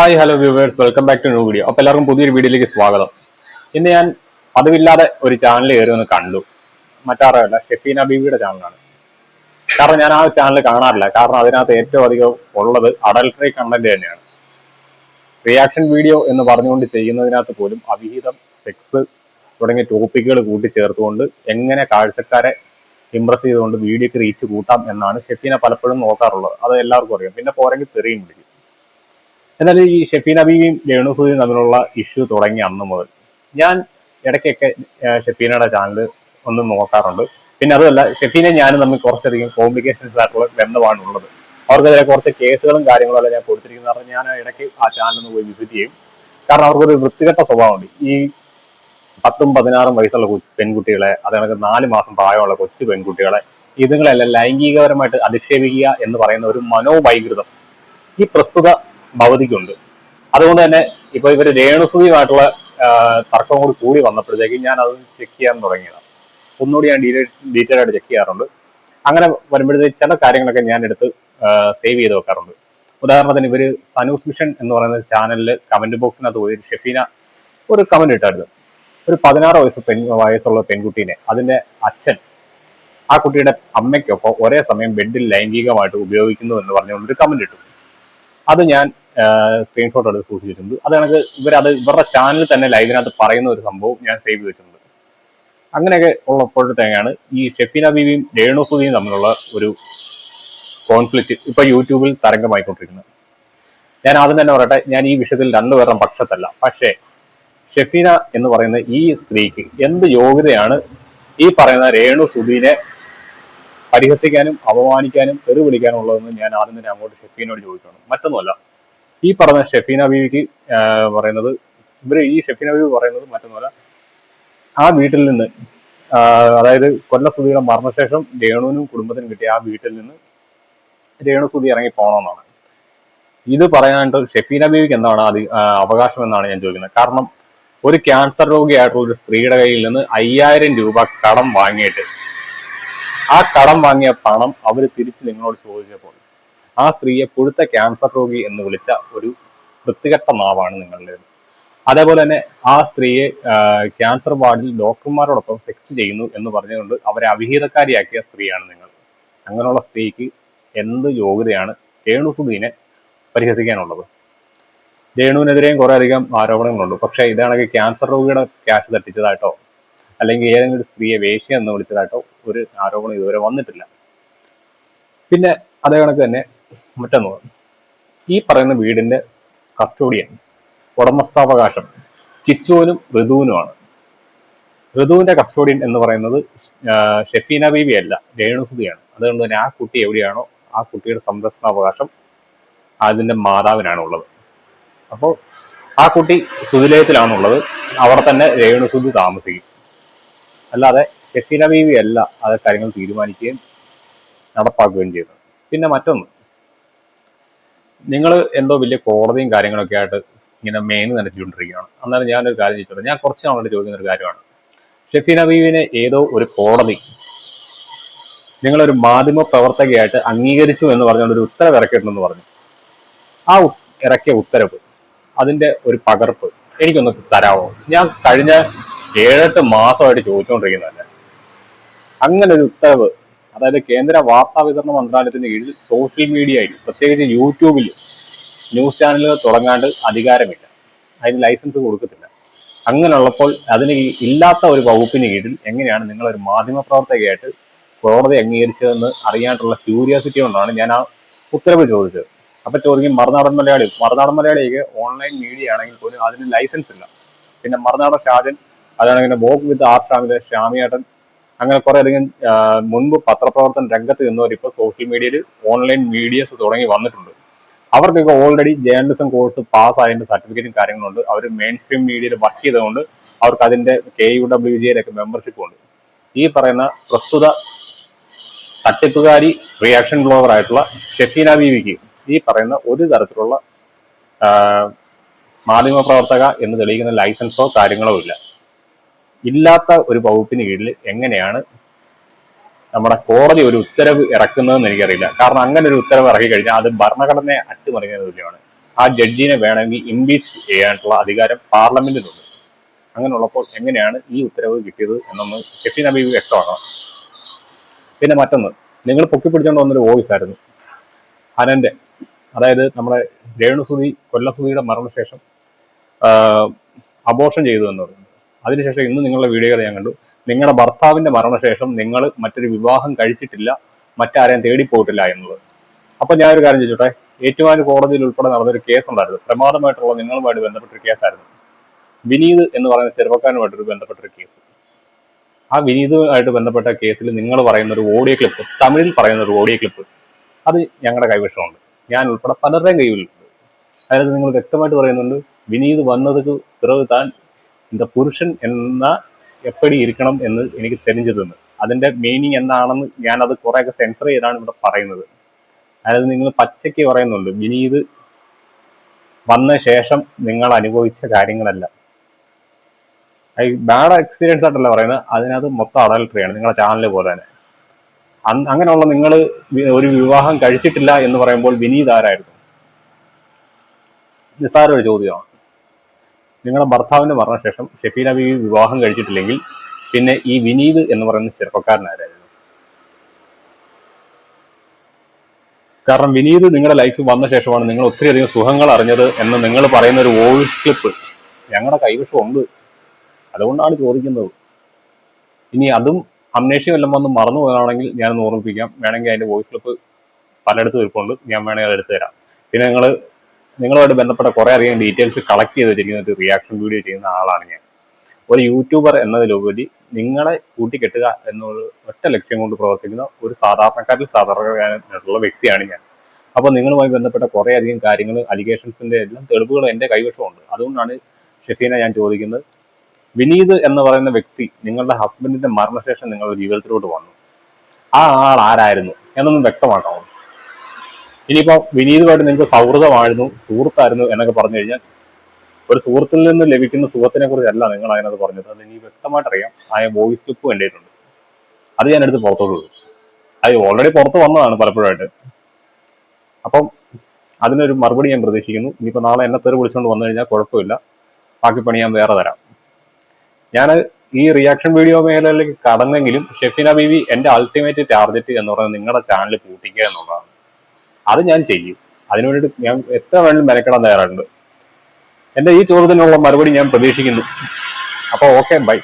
Hi hello viewers welcome back to new video അപ്പൊ എല്ലാവർക്കും പുതിയൊരു വീഡിയോയിലേക്ക് സ്വാഗതം. ഇന്ന് ഞാൻ പതിവില്ലാതെ ഒരു ചാനൽ കയറി ഒന്ന് കണ്ടു. മറ്റാറല്ല ഷെഫീന ബീവിയുടെ ചാനലാണ് കാരണം ഞാൻ ആ ചാനൽ കാണാറില്ല. കാരണം അതിനകത്ത് ഏറ്റവും അധികം ഉള്ളത് അഡൽട്ടറി കണ്ടന്റ് തന്നെയാണ്. റിയാക്ഷൻ വീഡിയോ എന്ന് പറഞ്ഞുകൊണ്ട് ചെയ്യുന്നതിനകത്ത് പോലും അവിഹിതം സെക്സ് തുടങ്ങിയ ടോപ്പിക്കുകൾ കൂട്ടിച്ചേർത്തുകൊണ്ട് എങ്ങനെ കാഴ്ചക്കാരെ ഇംപ്രസ് ചെയ്തുകൊണ്ട് വീഡിയോക്ക് റീച്ച് കൂട്ടാം എന്നാണ് ഷെഫീന പലപ്പോഴും നോക്കാറുള്ളത്. അത് എല്ലാവർക്കും അറിയാം. പിന്നെ പോരെങ്കിൽ തെറിയും പിടിക്കും എന്നാൽ ഈ ഷെഫീന ബീവിയും രേണുസൂദിയും തമ്മിലുള്ള ഇഷ്യൂ തുടങ്ങി അന്ന് മുതൽ. ഞാൻ ഇടയ്ക്കൊക്കെ ഷെഫീനയുടെ ചാനൽ ഒന്ന് നോക്കാറുണ്ട്. പിന്നെ അതുമല്ല ഷെഫീനെ ഞാനും തമ്മിൽ കുറച്ചധികം കോംപ്ലിക്കേഷൻസ് ആയിട്ടുള്ള ബന്ധമാണ് ഉള്ളത്. അവർക്കെതിരെ കുറച്ച് കേസുകളും കാര്യങ്ങളും ഞാൻ കൊടുത്തിരിക്കുന്നത്. ഞാൻ ഇടയ്ക്ക് ആ ഒന്ന് പോയി വിസിറ്റ് ചെയ്യും. കാരണം അവർക്കൊരു വൃത്തികെട്ട സ്വഭാവമുണ്ട്. ഈ പത്തും പതിനാറും വയസ്സുള്ള പെൺകുട്ടികളെ അതേപോലെ നാല് മാസം പ്രായമുള്ള കൊച്ചു പെൺകുട്ടികളെ ഇതുങ്ങളെല്ലാം ലൈംഗികപരമായിട്ട് അധിക്ഷേപിക്കുക എന്ന് പറയുന്ന ഒരു മനോവൈകൃതം. ഈ പ്രസ്തുത ഭവതിക്കുണ്ട്. അതുകൊണ്ട് തന്നെ ഇപ്പൊ ഇവർ രേണുസുതിയുമായിട്ടുള്ള തർക്കം കൂടി കൂടി വന്നപ്പോഴത്തേക്ക് ഞാൻ അത് ചെക്ക് ചെയ്യാൻ തുടങ്ങിയതാണ്. ഒന്നുകൂടി ഞാൻ ഡീറ്റെയിൽ ആയിട്ട് ചെക്ക് ചെയ്യാറുണ്ട്. അങ്ങനെ വരുമ്പോഴത്തേക്ക് ചില കാര്യങ്ങളൊക്കെ ഞാൻ എടുത്ത് സേവ് ചെയ്ത് വെക്കാറുണ്ട്. ഉദാഹരണത്തിന് ഇവർ സനൂസ് വിഷൻ എന്ന് പറയുന്ന ചാനലിൽ കമന്റ് ബോക്സിനകത്ത് പോയി ഷെഫീന ഒരു കമന്റ് ഇട്ടായിരുന്നു. ഒരു പതിനാറ് വയസ്സ് പെൺ വയസ്സുള്ള പെൺകുട്ടീനെ അതിന്റെ അച്ഛൻ ആ കുട്ടിയുടെ അമ്മയ്ക്കൊപ്പം ഒരേ സമയം ബെഡിൽ ലൈംഗികമായിട്ട് ഉപയോഗിക്കുന്നു എന്ന് പറഞ്ഞുകൊണ്ട് ഒരു കമന്റ് ഇട്ടു. അത് ഞാൻ സ്ക്രീൻഷോട്ട് എടുത്ത് സൂക്ഷിച്ചിട്ടുണ്ട്. അത് കണക്ക് ഇവരത് ഇവരുടെ ചാനലിൽ തന്നെ ലൈവിനകത്ത് പറയുന്ന ഒരു സംഭവം ഞാൻ സേവ് ചെയ്ത് വെച്ചിട്ടുണ്ട്. അങ്ങനെയൊക്കെ ഉള്ളപ്പോഴത്തേക്കാണ് ഈ ഷെഫീന ബീവിയും രേണുസുദിയും തമ്മിലുള്ള ഒരു കോൺഫ്ലിക്റ്റ് ഇപ്പൊ യൂട്യൂബിൽ തരംഗമായിക്കൊണ്ടിരിക്കുന്നത്. ഞാൻ ആദ്യം തന്നെ പറയട്ടെ ഞാൻ ഈ വിഷയത്തിൽ രണ്ടുപേരുടെ പക്ഷത്തല്ല. പക്ഷേ ഷെഫീന എന്ന് പറയുന്ന ഈ സ്ത്രീക്ക് എന്ത് യോഗ്യതയാണ് ഈ പറയുന്ന രേണു സുധീനെ പരിഹസിക്കാനും അപമാനിക്കാനും തെറി വിളിക്കാനും ഉള്ളതെന്ന് ഞാൻ ആദ്യം തന്നെ അങ്ങോട്ട് ഷെഫീനോട് ചോദിക്കണം മറ്റൊന്നുമല്ല. ഈ പറഞ്ഞ ഷെഫീന ബീവിക്ക് പറയുന്നത് ഇവർ ഈ ഷെഫീന ബീവി പറയുന്നത് മറ്റൊന്നുമല്ല. ആ വീട്ടിൽ നിന്ന് അതായത് കൊല്ലസുതിയുടെ മരണശേഷം രേണുവിനും കുടുംബത്തിനും കിട്ടിയ ആ വീട്ടിൽ നിന്ന് രേണു സുധി ഇറങ്ങി പോകണമെന്നാണ് ഇത് പറയാനായിട്ട് ഷെഫീന ബീവിക്ക് എന്താണ് അതി അവകാശം എന്നാണ് ഞാൻ ചോദിക്കുന്നത്. കാരണം ഒരു ക്യാൻസർ രോഗിയായിട്ടുള്ള ഒരു സ്ത്രീയുടെ കയ്യിൽ നിന്ന് അയ്യായിരം രൂപ കടം വാങ്ങിയിട്ട് ആ കടം വാങ്ങിയ പണം അവർ തിരിച്ച് നിങ്ങളോട് ചോദിച്ചപ്പോൾ ആ സ്ത്രീയെ പുഴുത്ത ക്യാൻസർ രോഗി എന്ന് വിളിച്ച ഒരു വൃത്തികെട്ട നാവാണ് നിങ്ങളുടേത് അതേപോലെ തന്നെ ആ സ്ത്രീയെ ക്യാൻസർ വാർഡിൽ ഡോക്ടർമാരോടൊപ്പം സെക്സ് ചെയ്യുന്നു എന്ന് പറഞ്ഞുകൊണ്ട് അവരെ അവിഹിതക്കാരിയാക്കിയ സ്ത്രീയാണ് നിങ്ങൾ. അങ്ങനെയുള്ള സ്ത്രീക്ക് എന്ത് യോഗ്യതയാണ് രേണുസുധീനെ പരിഹസിക്കാനുള്ളത്? രേണുവിനെതിരെയും കുറെ അധികം ആരോപണങ്ങളുണ്ട്. പക്ഷേ ഇതാണെങ്കിൽ ക്യാൻസർ രോഗിയുടെ ക്യാഷ് തട്ടിച്ചതായിട്ടോ അല്ലെങ്കിൽ ഏതെങ്കിലും സ്ത്രീയെ വേശ്യ എന്ന് വിളിച്ചതായിട്ടോ ഒരു ആരോപണം ഇതുവരെ വന്നിട്ടില്ല. പിന്നെ അതേ കണക്ക് തന്നെ മറ്റൊന്ന്. ഈ പറയുന്ന വീടിന്റെ കസ്റ്റോഡിയൻ ഉടമസ്ഥാവകാശം കിച്ചുവിനും ഋതുവിനുമാണ്. ഋതുവിന്റെ കസ്റ്റോഡിയൻ എന്ന് പറയുന്നത് ഷെഫീന ബീബി അല്ല രേണുസുതിയാണ്. അതുകൊണ്ട് തന്നെ ആ കുട്ടി എവിടെയാണോ ആ കുട്ടിയുടെ സംരക്ഷണാവകാശം അതിന്റെ മാതാവിനാണ് ഉള്ളത് അപ്പോൾ ആ കുട്ടി സുതിലയത്തിലാണുള്ളത്. അവിടെ തന്നെ രേണുസുതി താമസിക്കും. അല്ലാതെ ഷെഫീന ബീവി അല്ല അത് കാര്യങ്ങൾ തീരുമാനിക്കുകയും നടപ്പാക്കുകയും ചെയ്തത് പിന്നെ മറ്റൊന്ന്. നിങ്ങൾ എന്തോ വലിയ കോടതിയും കാര്യങ്ങളൊക്കെ ആയിട്ട് ഇങ്ങനെ മേന്ന് നനച്ചുകൊണ്ടിരിക്കുകയാണ് അന്നേരം ഞാനൊരു കാര്യം ചോദിച്ചോട്ടെ? ഞാൻ കുറച്ച് നാളുകൾ ചോദിക്കുന്ന ഒരു കാര്യമാണ്. ഷെഫീന ബീവിനെ ഏതോ ഒരു കോടതി നിങ്ങളൊരു മാധ്യമ പ്രവർത്തകയായിട്ട് അംഗീകരിച്ചു എന്ന് പറഞ്ഞുകൊണ്ട് ഒരു ഉത്തരവ് ഇറക്കിയിട്ടുണ്ടെന്ന് പറഞ്ഞു. ആ ഇറക്കിയ ഉത്തരവ് അതിന്റെ ഒരു പകർപ്പ് എനിക്കൊന്ന് തരാമോ? ഞാൻ കഴിഞ്ഞ ഏഴെട്ട് മാസമായിട്ട് ചോദിച്ചുകൊണ്ടിരിക്കുന്നതല്ലേ. അങ്ങനെ ഒരു ഉത്തരവ്. അതായത് കേന്ദ്ര വാർത്താ വിതരണ മന്ത്രാലയത്തിന്റെ കീഴിൽ സോഷ്യൽ മീഡിയയിൽ പ്രത്യേകിച്ച് യൂട്യൂബിൽ ന്യൂസ് ചാനലുകൾ തുടങ്ങാണ്ട് അധികാരമില്ല. അതിന് ലൈസൻസ് കൊടുക്കത്തില്ല. അങ്ങനെയുള്ളപ്പോൾ അതിന് ഇല്ലാത്ത ഒരു വകുപ്പിന് കീഴിൽ എങ്ങനെയാണ് നിങ്ങൾ ഒരു മാധ്യമ പ്രവർത്തകയായിട്ട് കോടതി അംഗീകരിച്ചതെന്ന് അറിയാനുള്ള ക്യൂരിയോസിറ്റി കൊണ്ടാണ് ഞാൻ ആ ഉത്തരവ് ചോദിച്ചത്. അപ്പൊ ചോദിക്കും മറുനാടൻ മലയാളി മറുനാടൻ മലയാളിക്ക് ഓൺലൈൻ മീഡിയ ആണെങ്കിൽ പോലും അതിന് ലൈസൻസ് ഇല്ല. പിന്നെ മറുനാടൻ ഷാജൻ അതാണെങ്കിൽ വോക്ക് വിത്ത് ആർ ഷാമിലെ ഷാമിയേട്ടൻ അങ്ങനെ കുറെ അധികം മുൻപ് പത്രപ്രവർത്തന രംഗത്ത് നിന്നവർ ഇപ്പോൾ സോഷ്യൽ മീഡിയയിൽ ഓൺലൈൻ മീഡിയസ് തുടങ്ങി വന്നിട്ടുണ്ട്. അവർക്കൊക്കെ ഓൾറെഡി ജേർണലിസം കോഴ്സ് പാസ് ആയതിന്റെ സർട്ടിഫിക്കറ്റും കാര്യങ്ങളുണ്ട്. അവർ മെയിൻ സ്ട്രീം മീഡിയയിൽ വർക്ക് ചെയ്തതുകൊണ്ട് അവർക്ക് അതിന്റെ കെ യു ഡബ്ല്യു ജിയിലൊക്കെ മെമ്പർഷിപ്പ് ഉണ്ട്. ഈ പറയുന്ന പ്രസ്തുത തട്ടിപ്പുകാരി റിയാക്ഷൻ ബ്ലോഗർ ആയിട്ടുള്ള ഷെഫീന ബീവിക്ക് ഈ പറയുന്ന ഒരു തരത്തിലുള്ള മാധ്യമ പ്രവർത്തക എന്ന് തെളിയിക്കുന്ന ലൈസൻസോ കാര്യങ്ങളോ ഇല്ല. ഇല്ലാത്ത ഒരു വകുപ്പിന് കീഴിൽ എങ്ങനെയാണ് നമ്മുടെ കോടതി ഒരു ഉത്തരവ് ഇറക്കുന്നതെന്ന് എനിക്കറിയില്ല. കാരണം അങ്ങനെ ഒരു ഉത്തരവ് ഇറക്കി കഴിഞ്ഞാൽ അത് ഭരണഘടനയെ അട്ടിമറിക്കുന്ന തുല്യമാണ് ആ ജഡ്ജിനെ വേണമെങ്കിൽ ഇംപീച്ച് ചെയ്യാനുള്ള അധികാരം പാർലമെന്റിനുണ്ട്. അങ്ങനെയുള്ളപ്പോൾ എങ്ങനെയാണ് ഈ ഉത്തരവ് കിട്ടിയത് എന്നൊന്ന് ഷെഫീൻ ഹബീബ് വ്യക്തമാക്കണം. പിന്നെ മറ്റൊന്ന് നിങ്ങൾ പൊക്കിപ്പിടിച്ചുകൊണ്ട് വന്നൊരു വോയിസ് ആയിരുന്നു. ഹനന്റെ അതായത് നമ്മുടെ രേണുസുതി കൊല്ലസുതിയുടെ മരണശേഷം അബോർഷൻ ചെയ്തു എന്ന് പറയുന്നത് അതിനുശേഷം ഇന്ന് നിങ്ങളുടെ വീഡിയോകൾ ഞാൻ കണ്ടു. നിങ്ങളുടെ ഭർത്താവിന്റെ മരണശേഷം നിങ്ങൾ മറ്റൊരു വിവാഹം കഴിച്ചിട്ടില്ല മറ്റാരെയും തേടിപ്പോയിട്ടില്ല എന്നുള്ളത് അപ്പൊ ഞാൻ ഒരു കാര്യം ചോദിച്ചോട്ടെ? ഏറ്റുമാനൂർ കോടതിയിൽ ഉൾപ്പെടെ നടന്നൊരു കേസ് ഉണ്ടായിരുന്നു. പ്രമാദമായിട്ടുള്ള നിങ്ങളുമായിട്ട് ബന്ധപ്പെട്ടൊരു കേസായിരുന്നു വിനീത് എന്ന് പറയുന്ന ചെറുപ്പക്കാരനുമായിട്ടൊരു ബന്ധപ്പെട്ടൊരു കേസ് ആ വിനീതുമായിട്ട് ബന്ധപ്പെട്ട കേസിൽ നിങ്ങൾ പറയുന്ന ഒരു ഓഡിയോ ക്ലിപ്പ് തമിഴിൽ പറയുന്ന ഒരു ഓഡിയോ ക്ലിപ്പ് അത് ഞങ്ങളുടെ കൈവശമുണ്ട്. ഞാൻ ഉൾപ്പെടെ പലരുടെയും കൈവിലുണ്ട് അതായത് നിങ്ങൾ വ്യക്തമായിട്ട് പറയുന്നുണ്ട് വിനീത് വന്നത് പിറവ് താൻ இந்த പുരുഷൻ എന്ന എപ്പടി ഇരിക്കണം എന്ന് എനിക്ക് തെളിഞ്ഞതെന്ന് അതിന്റെ മീനിങ് എന്താണെന്ന് ഞാൻ അത് കുറെയൊക്കെ സെൻസർ ചെയ്താണ് ഇവിടെ പറയുന്നത് അതായത് നിങ്ങൾ പച്ചയ്ക്ക് പറയുന്നുണ്ട് വിനീത് വന്ന ശേഷം നിങ്ങൾ അനുഭവിച്ച കാര്യങ്ങളല്ല ബാഡ് എക്സ്പീരിയൻസ് ആയിട്ടല്ല പറയുന്നത് അതിനകത്ത് മൊത്തം അഡൽട്ടറിയാണ് നിങ്ങളുടെ ചാനൽ പോലെ തന്നെ അന്ന് അങ്ങനെയുള്ള നിങ്ങൾ ഒരു വിവാഹം കഴിച്ചിട്ടില്ല എന്ന് പറയുമ്പോൾ വിനീത് ആരായിരുന്നു നിസ്സാര ഒരു ചോദ്യമാണ് നിങ്ങളുടെ ഭർത്താവിന്റെ മരണശേഷം ഷെഫീന ബീവി വിവാഹം കഴിച്ചിട്ടില്ലെങ്കിൽ പിന്നെ ഈ വിനീത് എന്ന് പറയുന്ന ചെറുപ്പക്കാരനായിരുന്നു കാരണം വിനീത് നിങ്ങളുടെ ലൈഫിൽ വന്ന ശേഷമാണ് നിങ്ങൾ ഒത്തിരിയധികം സുഖങ്ങൾ അറിഞ്ഞത് എന്ന് നിങ്ങൾ പറയുന്ന ഒരു വോയിസ് ക്ലിപ്പ് ഞങ്ങളുടെ കൈവശം ഉണ്ട് അതുകൊണ്ടാണ് ചോദിക്കുന്നത്. ഇനി അതും അമ്നേഷ്യം എല്ലാം വന്ന് മറന്നു പോയതാണെങ്കിൽ ഞാനൊന്ന് ഓർമ്മിപ്പിക്കാം. വേണമെങ്കിൽ അതിന്റെ വോയിസ് ക്ലിപ്പ് പലയിടത്തും ഇരിപ്പുണ്ട്. ഞാൻ വേണമെങ്കിൽ അത് എടുത്തു തരാം. പിന്നെ നിങ്ങൾ നിങ്ങളുമായിട്ട് ബന്ധപ്പെട്ട കുറെ അധികം ഡീറ്റെയിൽസ് കളക്ട് ചെയ്ത് വെച്ചിരിക്കുന്ന ഒരു റിയാക്ഷൻ വീഡിയോ ചെയ്യുന്ന ആളാണ് ഞാൻ. ഒരു യൂട്യൂബർ എന്നതിലുപരി നിങ്ങളെ കൂട്ടിക്കെട്ടുക എന്നൊരു ഒറ്റ ലക്ഷ്യം കൊണ്ട് പ്രവർത്തിക്കുന്ന ഒരു സാധാരണക്കാരിൽ സാധാരണക്കാരനായിട്ടുള്ള വ്യക്തിയാണ് ഞാൻ. അപ്പോൾ നിങ്ങളുമായി ബന്ധപ്പെട്ട കുറേ അധികം കാര്യങ്ങൾ അലിഗേഷൻസിന്റെ എല്ലാം തെളിവുകൾ എന്റെ കൈവശമുണ്ട്. അതുകൊണ്ടാണ് ഷെഫീന ഞാൻ ചോദിക്കുന്നത് വിനീത് എന്ന് പറയുന്ന വ്യക്തി നിങ്ങളുടെ ഹസ്ബൻഡിന്റെ മരണശേഷം നിങ്ങളുടെ ജീവിതത്തിലോട്ട് വന്നു. ആ ആൾ ആരായിരുന്നു എന്നൊന്നും വ്യക്തമാക്കാമോ? ഇനിയിപ്പോ വിനീതുമായിട്ട് നിങ്ങൾക്ക് സൗഹൃദമായിരുന്നു സുഹൃത്തായിരുന്നു എന്നൊക്കെ പറഞ്ഞു കഴിഞ്ഞാൽ ഒരു സുഹൃത്തിൽ നിന്ന് ലഭിക്കുന്ന സുഖത്തിനെ കുറിച്ചല്ല നിങ്ങൾ അതിനകത്ത് പറഞ്ഞത്. അത് എനിക്ക് വ്യക്തമായിട്ട് അറിയാം ആ വോയിസ് ക്ലിപ്പ് കണ്ടിട്ടുണ്ട്. അത് ഞാൻ എടുത്ത് പുറത്തോട്ട് വിടും. അത് ഓൾറെഡി പുറത്ത് വന്നതാണ് പലപ്പോഴായിട്ട്. അപ്പം അതിനൊരു മറുപടി ഞാൻ പ്രതീക്ഷിക്കുന്നു. ഇനിയിപ്പോ നാളെ എന്നെ തെറി വിളിച്ചുകൊണ്ട് വന്നു കഴിഞ്ഞാൽ കുഴപ്പമില്ല. ബാക്കി പണി ഞാൻ വേറെ തരാം. ഞാൻ ഈ റിയാക്ഷൻ വീഡിയോ മേഖലയിലേക്ക് കടന്നെങ്കിലും ഷെഫിന ബീവി എന്റെ അൾട്ടിമേറ്റ് ടാർഗറ്റ് എന്ന് പറയുന്നത് നിങ്ങളുടെ ചാനൽ പൂട്ടിക്കുക എന്നുള്ളതാണ്. അത് ഞാൻ ചെയ്യും. അതിനു വേണ്ടിയിട്ട് ഞാൻ എത്ര വേണമെങ്കിലും മെനക്കെടാൻ തയ്യാറുണ്ട് എന്റെ ഈ ചോദ്യത്തിനുള്ള മറുപടി ഞാൻ പ്രതീക്ഷിക്കുന്നു. അപ്പോൾ ഓക്കെ ബൈ